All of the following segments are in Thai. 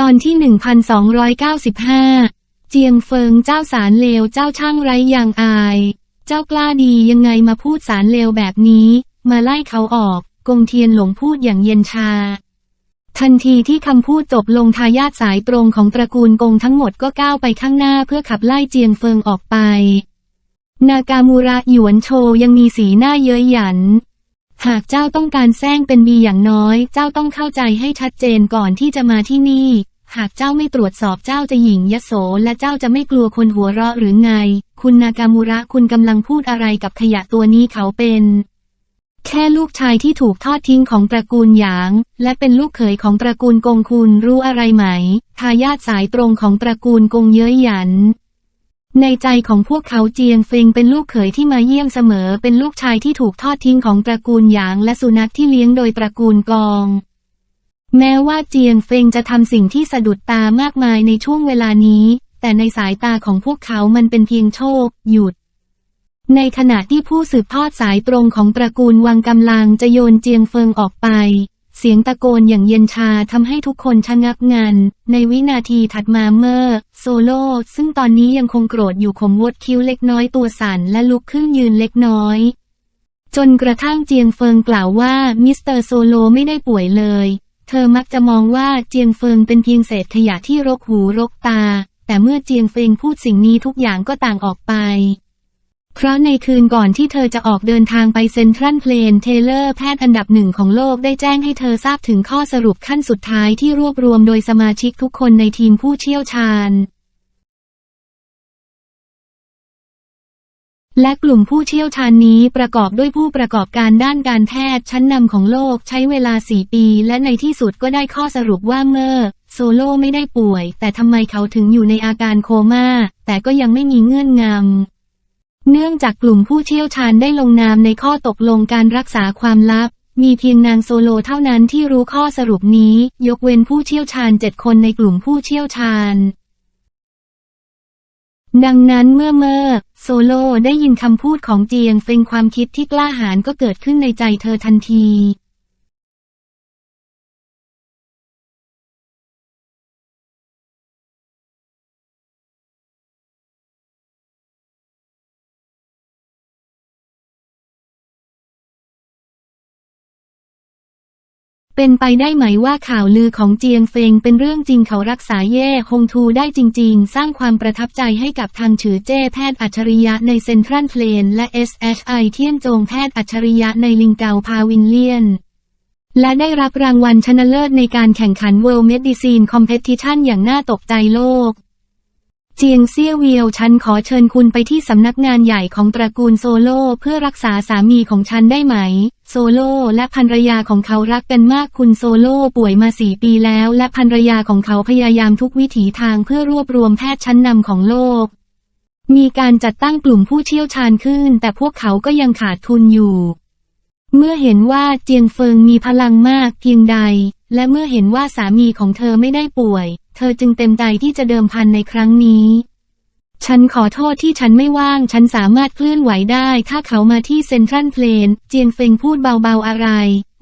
ตอนที่ 1295 เจียงเฟิงเจ้าสารเลวเจ้าช่างไร้ยางอาย เจ้ากล้าดียังไงมาพูดสารเลวแบบนี้ มาไล่เขาออก กงเทียนหลงพูดอย่างเย็นชา ทันทีที่คำพูดจบลงทายาทสายตรงของตระกูลกงทั้งหมดก็ก้าวไปข้างหน้าเพื่อขับไล่เจียงเฟิงออกไป นากามูระหยวนโชยังมีสีหน้าเย้ยหยันหากเจ้าต้องการแซงเป็นบีอย่างน้อย เจ้าต้องเข้าใจให้ชัดเจนก่อนที่จะมาที่นี่ หากเจ้าไม่ตรวจสอบเจ้าจะหยิ่งยโสและเจ้าจะไม่กลัวคนหัวเราะหรือไง คุณนากามูระคุณกำลังพูดอะไรกับขยะตัวนี้เขาเป็น แค่ลูกชายที่ถูกทอดทิ้งของตระกูลหยาง และเป็นลูกเขยของตระกูลกงคุณรู้อะไรไหม ทายาทสายตรงของตระกูลกงเย้ยหยันในใจของพวกเขาเจียงเฟิงเป็นลูกเขยที่มาเยี่ยมเสมอ เป็นลูกชายที่ถูกทอดทิ้งของตระกูลหยาง และสุนัขที่เลี้ยงโดยตระกูลกอง แม้ว่าเจียงเฟิงจะทำสิ่งที่สะดุดตามากมายในช่วงเวลานี้ แต่ในสายตาของพวกเขามันเป็นเพียงโชค หยุด ในขณะที่ผู้สืบทอดสายตรงของตระกูลวังกำลังจะโยนเจียงเฟิงออกไป เสียงตะโกนอย่างเย็นชาทำให้ทุกคนชะงักงัน ในวินาทีถัดมาเมื่อโซโล่ซึ่งตอนนี้ยังคงโกรธอยู่ขมวดคิ้วเล็กน้อยตัวสั่นและลุกขึ้นยืนเล็กน้อย จนกระทั่งเจียงเฟิงกล่าวว่ามิสเตอร์โซโลไม่ได้ป่วยเลย เธอมักจะมองว่าเจียงเฟิงเป็นเพียงเศษขยะที่รกหูรกตา แต่เมื่อเจียงเฟิงพูดสิ่งนี้ทุกอย่างก็ต่างออกไป เพราะในคืนก่อนที่เธอจะออกเดินทางไปเซ็นทรัลเพลนเทเลอร์แพทย์อันดับหนึ่งของโลกได้แจ้งให้เธอทราบถึงข้อสรุปขั้นสุดท้ายที่รวบรวมโดยสมาชิกทุกคนในทีมผู้เชี่ยวชาญ และกลุ่มผู้เชี่ยวชาญนี้ประกอบด้วยผู้ประกอบการด้านการแพทย์ชั้นนำของโลกใช้เวลา 4 ปี และในที่สุดก็ได้ข้อสรุปว่าเมื่อโซโล่ไม่ได้ป่วย แต่ทำไมเขาถึงอยู่ในอาการโคม่า แต่ก็ยังไม่มีเงื่อนงำ เนื่องจากกลุ่มผู้เชี่ยวชาญได้ลงนามในข้อตกลงการรักษาความลับ มีเพียงนางโซโลเท่านั้นที่รู้ข้อสรุปนี้ ยกเว้นผู้เชี่ยวชาญเจ็ดคนในกลุ่มผู้เชี่ยวชาญ ดังนั้นเมื่อเมอร์โซโลได้ยินคำพูดของเจียงเฟงความคิดที่กล้าหาญก็เกิดขึ้นในใจเธอทันที เป็นไปได้ไหมว่าข่าวลือของเจียงเฟงเป็นเรื่องจริงเขารักษาเย่ฮงทูได้จริง ๆ สร้างความประทับใจให้กับทางฉือเจ้แพทย์อัจฉริยะในเซ็นทรัลเพลนและ SHI เทียนจงแพทย์อัจฉริยะในลิงเกาพาวินเลียน และได้รับรางวัลชนะเลิศในการแข่งขัน World Medicine Competition อย่างน่าตกใจโลกเจียงเซี่ยเวียวฉันขอเชิญคุณไปที่สำนักงานใหญ่ของตระกูลโซโลเพื่อรักษาสามีของฉันได้ไหม โซโลและภรรยาของเขารักกันมากคุณโซโลป่วยมาสี่ปีแล้ว และภรรยาของเขาพยายามทุกวิถีทางเพื่อรวบรวมแพทย์ชั้นนำของโลก มีการจัดตั้งกลุ่มผู้เชี่ยวชาญขึ้น แต่พวกเขาก็ยังขาดทุนอยู่ เมื่อเห็นว่าเจียงเฟิงมีพลังมากเพียงใด และเมื่อเห็นว่าสามีของเธอไม่ได้ป่วย เธอจึงเต็มใจที่จะเดิมพันในครั้งนี้ ฉันขอโทษที่ฉันไม่ว่าง ฉันสามารถเคลื่อนไหวได้ ถ้าเขามาที่เซ็นทรัลเพลน เจียงเฟงพูดเบาๆอะไร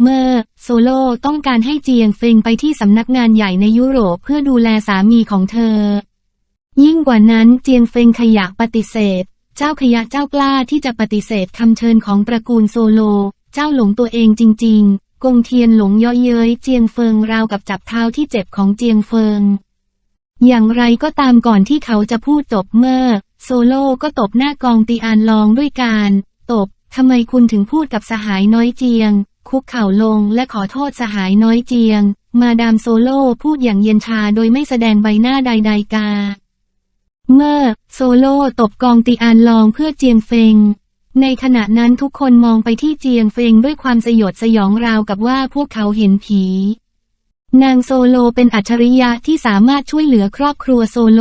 เมื่อ โซโลต้องการให้เจียงเฟงไปที่สำนักงานใหญ่ในยุโรปเพื่อดูแลสามีของเธอ ยิ่งกว่านั้นเจียงเฟงขยะปฏิเสธ เจ้าขยะเจ้ากล้าที่จะปฏิเสธคำเชิญของตระกูลโซโล เจ้าหลงตัวเองจริง ๆ กงเทียนหลงย่อเย้ยเจียงเฟิงราวกับจับเท้าที่เจ็บของเจียงเฟิง อย่างไรก็ตามก่อนที่เขาจะพูดจบเมื่อ โซโล่ก็ตบหน้ากองตีอานลองด้วยการตบทำไมคุณถึงพูดกับสหายน้อยเจียง คุกเข่าลงและขอโทษสหายน้อยเจียง มาดามโซโล่พูดอย่างเย็นชาโดยไม่แสดงใบหน้าใดๆกา เมื่อ โซโล่ตบกองตีอานลองเพื่อเจียงเฟง ในขณะนั้นทุกคนมองไปที่เจียงเฟงด้วยความสยดสยองราวกับว่าพวกเขาเห็นผี นางโซโลเป็นอัจฉริยะที่สามารถช่วยเหลือครอบครัวโซโล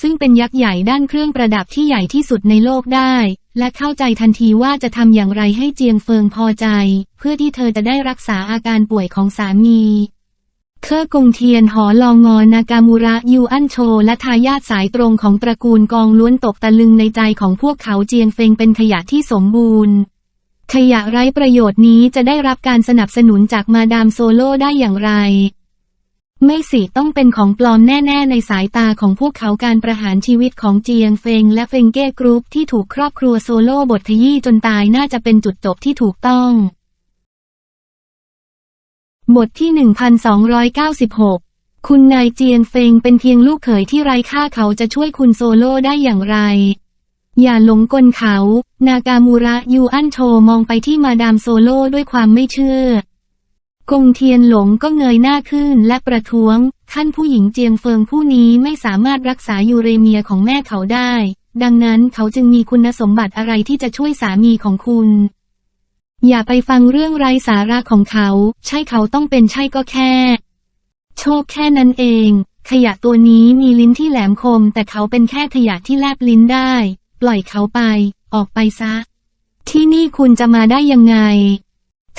ซึ่งเป็นยักษ์ใหญ่ด้านเครื่องประดับที่ใหญ่ที่สุดในโลกได้ และเข้าใจทันทีว่าจะทำอย่างไรให้เจียงเฟิงพอใจ เพื่อที่เธอจะได้รักษาอาการป่วยของสามี เคอร์กงเทียนหอลองงอนากามูระยูอันโช และทายาทสายตรงของตระกูลกองล้วนตกตะลึงในใจของพวกเขาเจียงเฟงเป็นขยะที่สมบูรณ์ขยะไร้ประโยชน์นี้จะได้รับการสนับสนุนจากมาดามโซโลได้อย่างไร ไม่สิต้องเป็นของปลอมแน่ๆ ในสายตาของพวกเขาการประหารชีวิตของเจียงเฟงและเฟงเก้กรุ๊ปที่ถูกครอบครัวโซโล่บทยี้จนตายน่าจะเป็นจุดจบที่ถูกต้อง บทที่ 1296 คุณนายเจียงเฟงเป็นเพียงลูกเขยที่ไร้ค่าเขาจะช่วยคุณโซโล่ได้อย่างไร อย่าหลงกลเขา นากามูระยูอันโชมองไปที่มาดามโซโล่ด้วยความไม่เชื่อ กงเทียนหลงก็เงยหน้าขึ้นและประท้วง ท่านผู้หญิงเจียงเฟิงผู้นี้ไม่สามารถรักษายูเรเมียของแม่เขาได้ ดังนั้นเขาจึงมีคุณสมบัติอะไรที่จะช่วยสามีของคุณ อย่าไปฟังเรื่องไร้สาระของเขา ใช่เขาต้องเป็นใช่ก็แค่ โชคแค่นั้นเอง ขยะตัวนี้มีลิ้นที่แหลมคม แต่เขาเป็นแค่ขยะที่แลบลิ้นได้ ปล่อยเขาไป ออกไปซะ ที่นี่คุณจะมาได้ยังไง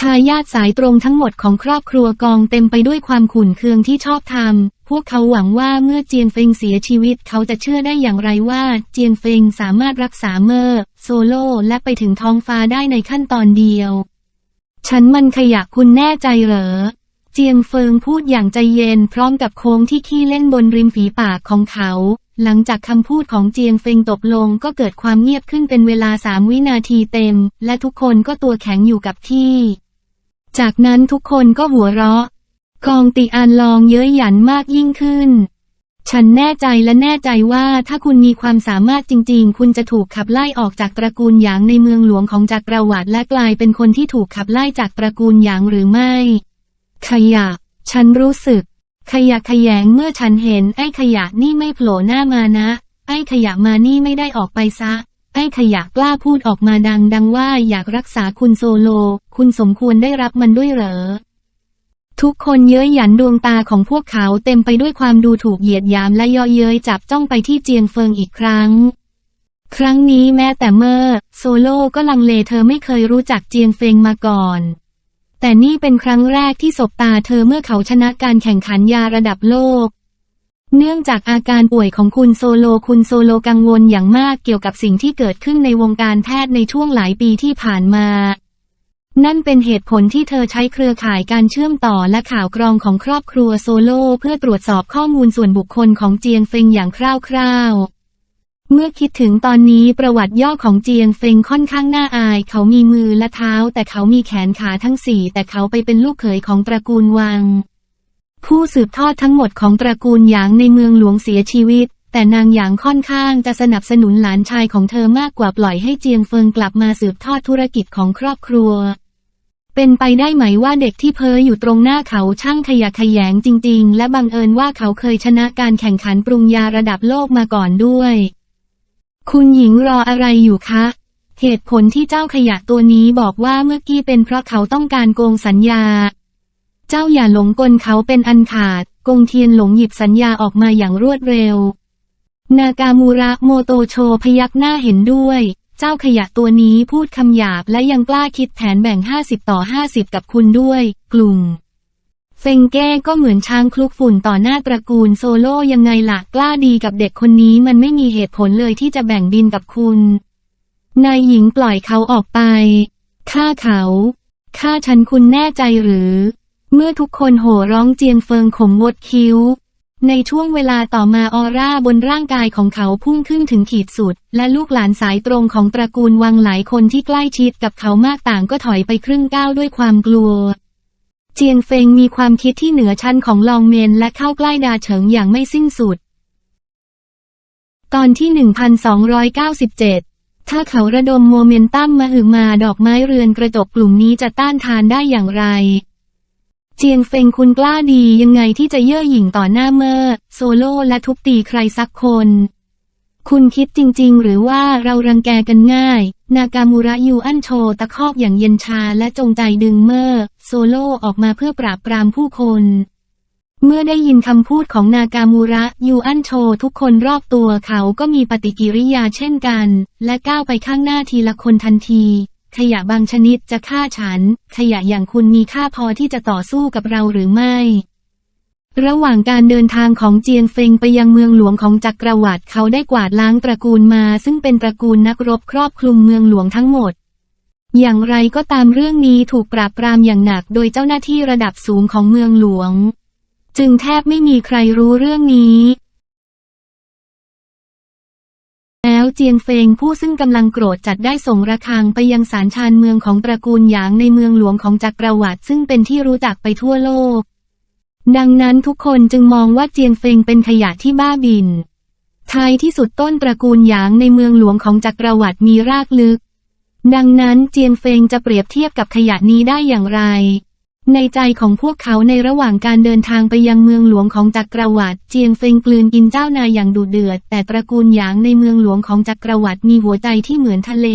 ทายาทสายตรงทั้งหมดของครอบครัวกองเต็มไปด้วยความขุ่นเคืองที่ชอบทำ พวกเขาหวังว่าเมื่อเจียนเฟิงเสียชีวิตเขาจะเชื่อได้อย่างไรว่าเจียนเฟิงสามารถรักษาเมอร์โซโล่และไปถึงท้องฟ้าได้ในขั้นตอนเดียว ฉันมันขยะคุณแน่ใจเหรอ เจียงเฟิงพูดอย่างใจเย็นพร้อมกับโค้งที่ขี้เล่นบนริมฝีปากของเขา หลังจากคำพูดของเจียงเฟิงตกลงก็เกิดความเงียบขึ้นเป็นเวลาสามวินาทีเต็ม และทุกคนก็ตัวแข็งอยู่กับที่ จากนั้นทุกคนก็หัวเราะ กองติอานลองเย้ยหยันมากยิ่งขึ้น ฉันแน่ใจและแน่ใจว่าถ้าคุณมีความสามารถจริง ๆ คุณจะถูกขับไล่ออกจากตระกูลหยางในเมืองหลวงของจักรวรรดิและกลายเป็นคนที่ถูกขับไล่จากตระกูลหยางหรือไม่ ขยะ ฉันรู้สึก ขยะขยงเมื่อฉันเห็นไอ้ขยะนี่ไม่โผล่หน้ามานะ ไอ้ขยะมานี่ไม่ได้ออกไปซะ ไอ้ขยะกล้าพูดออกมาดังดังว่าอยากรักษาคุณโซโล คุณสมควรได้รับมันด้วยเหรอ ทุกคนเย้ยหยันดวงตาของพวกเขาเต็มไปด้วยความดูถูกเหยียดหยามและย่อเย้ยจับจ้องไปที่เจียงเฟิงอีกครั้ง ครั้งนี้แม้แต่เมื่อโซโลก็ลังเลเธอไม่เคยรู้จักเจียงเฟิงมาก่อน แต่นี่เป็นครั้งแรกที่สบตาเธอเมื่อเขาชนะการแข่งขันยาระดับโลก เนื่องจากอาการป่วยของคุณโซโลคุณโซโลกังวลอย่างมากเกี่ยวกับสิ่งที่เกิดขึ้นในวงการแพทย์ในช่วงหลายปีที่ผ่านมา นั่นเป็นเหตุผลที่เธอใช้เครือข่ายการเชื่อมต่อและข่าวกรองของครอบครัวโซโลเพื่อตรวจสอบข้อมูลส่วนบุคคลของเจียงเฟิงอย่างคร่าวๆเมื่อคิดถึงตอนนี้ประวัติย่อของเจียงเฟงค่อนข้างน่าอาย เขามีมือและเท้า แต่เขามีแขนขาทั้งสี่แต่เขาไปเป็นลูกเขยของตระกูลวัง ผู้สืบทอดทั้งหมดของตระกูลหยางในเมืองหลวงเสียชีวิต แต่นางหยางค่อนข้างจะสนับสนุนหลานชายของเธอมากกว่าปล่อยให้เจียงเฟิงกลับมาสืบทอดธุรกิจของครอบครัว เป็นไปได้ไหมว่าเด็กที่เพ้ออยู่ตรงหน้าเขาช่างขยะแขยงจริง ๆ และบังเอิญว่าเขาเคยชนะการแข่งขันปรุงยาระดับโลกมาก่อนด้วย คุณหญิงรออะไรอยู่คะเหตุผลที่เจ้าขยะตัวนี้บอกว่าเมื่อกี้เป็นเพราะเขาต้องการโกงสัญญา เจ้าอย่าหลงกลเขาเป็นอันขาด กงเทียนหลงหยิบสัญญาออกมาอย่างรวดเร็ว นากามูระโมโตโชพยักหน้าเห็นด้วย เจ้าขยะตัวนี้พูดคำหยาบและยังกล้าคิดแผนแบ่ง 50 ต่อ 50 กับคุณด้วย กลุ่มเฟงเก้ก็เหมือนช้างคลุกฝุ่นต่อหน้าตระกูลโซโล่ยังไงล่ะกล้าดีกับเด็กคนนี้มันไม่มีเหตุผลเลยที่จะแบ่งบินกับคุณ นายหญิงปล่อยเขาออกไปฆ่าเขาฆ่าฉันคุณแน่ใจหรือ เมื่อทุกคนโห่ร้องเจียงเฟิงขมวดคิ้ว ในช่วงเวลาต่อมาออร่าบนร่างกายของเขาพุ่งขึ้นถึงขีดสุด และลูกหลานสายตรงของตระกูลวังหลายคนที่ใกล้ชิดกับเขามากต่างก็ถอยไปครึ่งก้าวด้วยความกลัว เจียงเฟงมีความคิดที่เหนือชั้นของลองเมนและเข้าใกล้ดาเฉิงอย่างไม่สิ้นสุด ตอนที่ 1297ถ้าเขาระดมโมเมนตัมมาหึมาดอกไม้เรือนกระจกกลุ่มนี้จะต้านทานได้อย่างไร เจียงเฟงคุณกล้าดียังไงที่จะเย่อหยิ่งต่อหน้าเมอร์โซโล่และทุบตีใครสักคน คุณคิดจริงๆ หรือว่าเรารังแกกันง่าย นากามูระยูอันโชตะคอกอย่างเย็นชาและจงใจดึงเมอร์โซโล่ออกมาเพื่อปราบปรามผู้คน เมื่อได้ยินคำพูดของนากามูระยูอันโชทุกคนรอบตัวเขาก็มีปฏิกิริยาเช่นกัน และก้าวไปข้างหน้าทีละคนทันที ขยะบางชนิดจะฆ่าฉัน ขยะอย่างคุณมีค่าพอที่จะต่อสู้กับเราหรือไม่ ระหว่างการเดินทางของเจียงเฟงไปยังเมืองหลวงของจักรวรรดิเขาได้กวาดล้างตระกูลมา ซึ่งเป็นตระกูลนักรบครอบคลุมเมืองหลวงทั้งหมด อย่างไรก็ตามเรื่องนี้ถูกปราบปรามอย่างหนักโดยเจ้าหน้าที่ระดับสูงของเมืองหลวง จึงแทบไม่มีใครรู้เรื่องนี้ เจียงเฟงผู้ซึ่งกำลังโกรธจัดได้ส่งระฆังไปยังศาลชานเมืองของตระกูลหยางในเมืองหลวงของจักรวรรดิซึ่งเป็นที่รู้จักไปทั่วโลก ดังนั้นทุกคนจึงมองว่าเจียงเฟงเป็นขยะที่บ้าบินท้ายที่สุดต้นตระกูลหยางในเมืองหลวงของจักรวรรดิมีรากลึก ดังนั้นเจียงเฟงจะเปรียบเทียบกับขยะนี้ได้อย่างไร ในใจของพวกเขาในระหว่างการเดินทางไปยังเมืองหลวงของจักรวรรดิเจียงเฟิงกลืนกินเจ้านายอย่างดุเดือด แต่ตระกูลหยางในเมืองหลวงของจักรวรรดิมีหัวใจที่เหมือนทะเล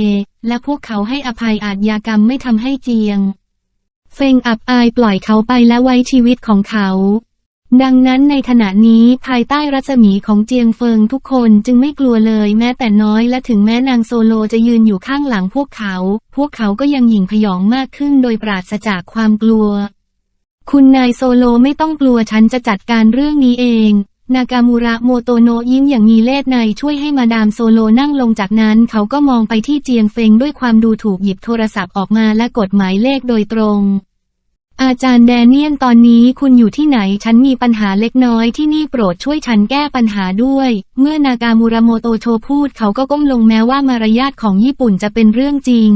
และพวกเขาให้อภัยอาทยากรรมไม่ทำให้เจียง เฟิงอับอายปล่อยเขาไปและไว้ชีวิตของเขา ดังนั้นในขณะนี้ภายใต้รัศมีของเจียงเฟิงทุกคนจึงไม่กลัวเลยแม้แต่น้อยและถึงแม้นางโซโลจะยืนอยู่ข้างหลังพวกเขา พวกเขาก็ยังหยิ่งพยองมากขึ้นโดยปราศจากความกลัว คุณนายโซโลไม่ต้องกลัวฉันจะจัดการเรื่องนี้เอง นากามูระโมโตโนะยิ้มอย่างมีเล่ห์ในช่วยให้มาดามโซโลนั่งลงจากนั้น เขาก็มองไปที่เจียงเฟิงด้วยความดูถูกหยิบโทรศัพท์ออกมาและกดหมายเลขโดยตรง อาจารย์แดเนียนตอนนี้คุณอยู่ที่ไหนฉันมีปัญหาเล็กน้อยที่นี่โปรดช่วยฉันแก้ปัญหาด้วย เมื่อนากามูระโมโตโชพูดเขาก็ก้มลงแม้ว่ามารยาทของญี่ปุ่นจะเป็นเรื่องจริง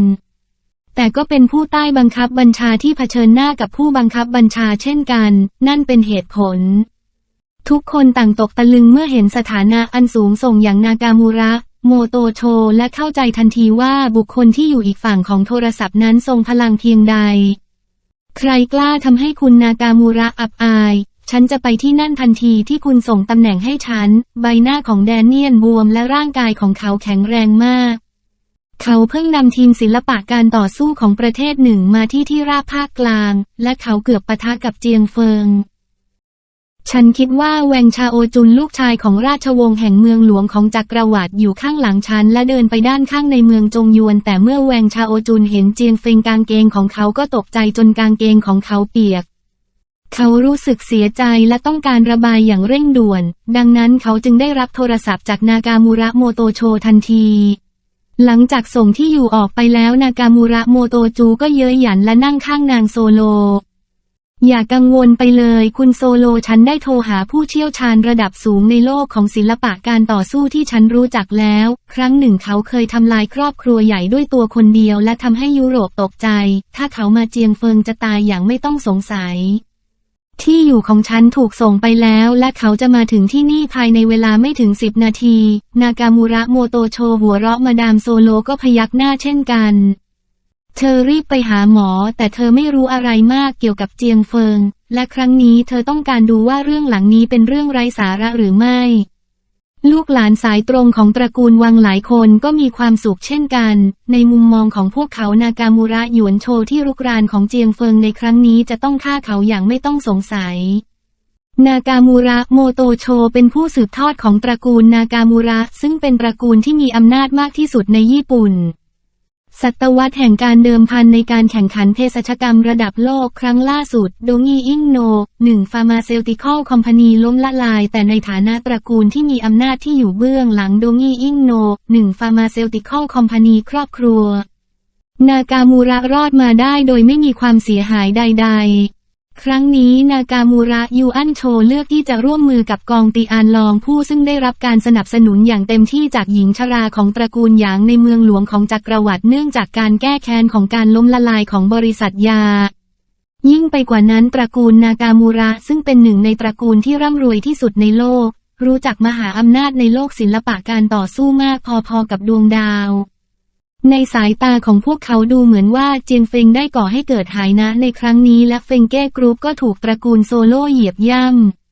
แต่ก็เป็นผู้ใต้บังคับบัญชาที่เผชิญหน้ากับผู้บังคับบัญชาเช่นกัน นั่นเป็นเหตุผล ทุกคนต่างตกตะลึงเมื่อเห็นสถานะอันสูงส่งอย่างนากามูระโมโตโชและเข้าใจทันทีว่าบุคคลที่อยู่อีกฝั่งของโทรศัพท์นั้นทรงพลังเพียงใด ใครกล้าทำให้คุณนากามูระอับอาย ฉันจะไปที่นั่นทันทีที่คุณส่งตำแหน่งให้ฉัน ใบหน้าของแดเนียนบวมและร่างกายของเขาแข็งแรงมาก เขาเพิ่งนำทีมศิลปะการต่อสู้ของประเทศหนึ่งมาที่ที่ราบภาคกลาง และเขาเกือบปะทะกับเจียงเฟิง ฉันคิดว่าแวงชาโอจุนลูกชายของราชวงศ์แห่งเมืองหลวงของจักรวรรดิอยู่ข้างหลังฉันและเดินไปด้านข้างในเมืองจงยวน แต่เมื่อแวงชาโอจุนเห็นเจียงเฟิงกางเกงของเขาก็ตกใจจนกางเกงของเขาเปียก เขารู้สึกเสียใจและต้องการระบายอย่างเร่งด่วน ดังนั้นเขาจึงได้รับโทรศัพท์จากนากามูระโมโตโชทันทีหลังจากส่งที่อยู่ออกไปแล้วนากามูระโมโตจูก็เย้ยหยันและนั่งข้างนางโซโล อย่ากังวลไปเลยคุณโซโลฉันได้โทรหาผู้เชี่ยวชาญระดับสูงในโลกของศิลปะการต่อสู้ที่ฉันรู้จักแล้ว ครั้งหนึ่งเขาเคยทำลายครอบครัวใหญ่ด้วยตัวคนเดียวและทำให้ยุโรปตกใจ ถ้าเขามาเจียงเฟิงจะตายอย่างไม่ต้องสงสัย ที่อยู่ของฉันถูกส่งไปแล้วและเขาจะมาถึงที่นี่ภายในเวลาไม่ถึงสิบนาที นากามูระโมโตโชหัวเราะมาดามโซโลก็พยักหน้าเช่นกัน เธอรีบไปหาหมอ แต่เธอไม่รู้อะไรมากเกี่ยวกับเจียงเฟิง และครั้งนี้เธอต้องการดูว่าเรื่องหลังนี้เป็นเรื่องไร้สาระหรือไม่ ลูกหลานสายตรงของตระกูลวังหลายคนก็มีความสุขเช่นกัน ในมุมมองของพวกเขานากามูระหยวนโชที่รุกรานของเจียงเฟิงในครั้งนี้จะต้องฆ่าเขาอย่างไม่ต้องสงสัยนากามูระโมโตโชเป็นผู้สืบทอดของตระกูลนากามูระ ซึ่งเป็นตระกูลที่มีอำนาจมากที่สุดในญี่ปุ่น ศตวรรษแห่งการเดิมพันในการแข่งขันเภสัชกรรมระดับโลกครั้งล่าสุด โดงีอิงโนหนึ่งฟาร์มาเซลติคอลคอมพานีล้มละลาย แต่ในฐานะตระกูลที่มีอำนาจที่อยู่เบื้องหลังโดงีอิงโนหนึ่งฟาร์มาเซลติคอลคอมพานีครอบครัว นากามูระรอดมาได้โดยไม่มีความเสียหายใด ๆ ครั้งนี้นากามูระยูอันโชเลือกที่จะร่วมมือกับกองตีอานลองผู้ซึ่งได้รับการสนับสนุนอย่างเต็มที่จากหญิงชราของตระกูลหยางในเมืองหลวงของจักรวรรดิเนื่องจากการแก้แค้นของการล้มละลายของบริษัทยา ยิ่งไปกว่านั้นตระกูลนากามูระซึ่งเป็นหนึ่งในตระกูลที่ร่ำรวยที่สุดในโลก รู้จักมหาอำนาจในโลกศิลปะการต่อสู้มากพอๆกับดวงดาว ในสายตาของพวกเขาดูเหมือนว่าเจียนเฟงได้ก่อให้เกิดหายนะในครั้งนี้และเฟงเก้กรุ๊ปก็ถูกตระกูลโซโล่เหยียบย่ำ